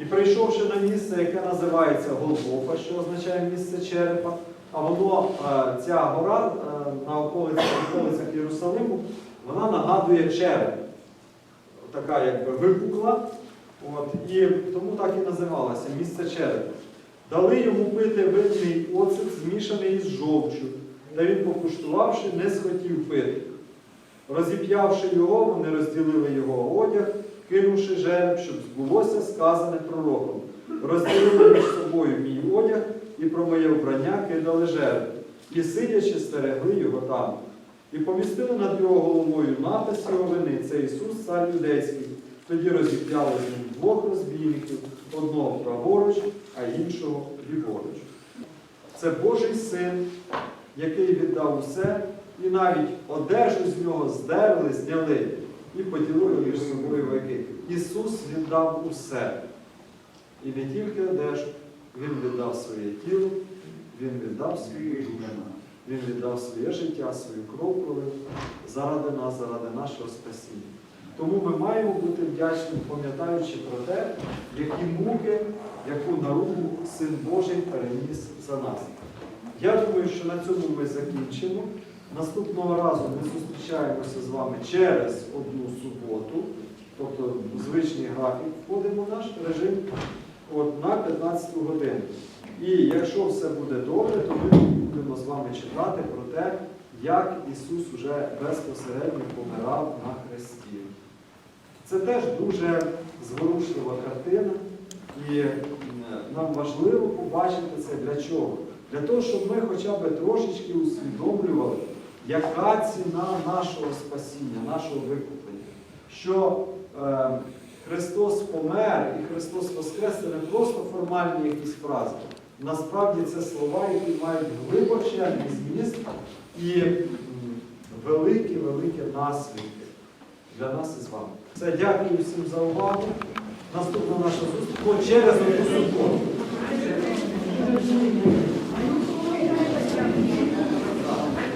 І прийшовши на місце, яке називається Голгофа, що означає місце черепа, а воно, е, ця гора е, на околицях, околицях Єрусалиму, вона нагадує череп. Така якби випукла. От, і тому так і називалося місце черепа. Дали йому пити винний оцет, змішаний із жовчю, та він, покуштувавши, не схотів пити. Розіп'явши його, вони розділили його одяг, кинувши жереб, щоб збулося сказане пророком. Розділили між собою мій одяг і про моє вбрання кидали жереб, і сидячи, стерегли його там. І помістили над його головою напис його вини, це Ісус, цар юдейський. Тоді розіп'яли з ним двох розбійників, одного праворуч, а іншого ліворуч. Це Божий син, який віддав усе, і навіть одежу з нього здерли, зняли і поділили між собою вики. Ісус віддав усе. І не тільки одежу, Він віддав своє тіло, Він віддав свою душу, Він віддав своє життя, свою кров пролив заради нас, заради нашого спасіння. Тому ми маємо бути вдячні, пам'ятаючи про те, які муки, яку наругу Син Божий переніс за нас. Я думаю, що на цьому ми закінчимо. Наступного разу ми зустрічаємося з вами через одну суботу, тобто звичний графік входимо в наш режим от, на 15 годину. І якщо все буде добре, то ми будемо з вами читати про те, як Ісус уже безпосередньо помирав на хресті. Це теж дуже зворушлива картина, і нам важливо побачити це для чого? Для того, щоб ми хоча б трошечки усвідомлювали, яка ціна нашого спасіння, нашого викуплення. Що е, Христос помер і Христос Воскрес це не просто формальні якісь фрази. Насправді це слова, які мають глибочий зміст і великі-великі наслідки для нас із вами. Все, дякую всім за увагу. Наступна наша зустріч через одну суботу.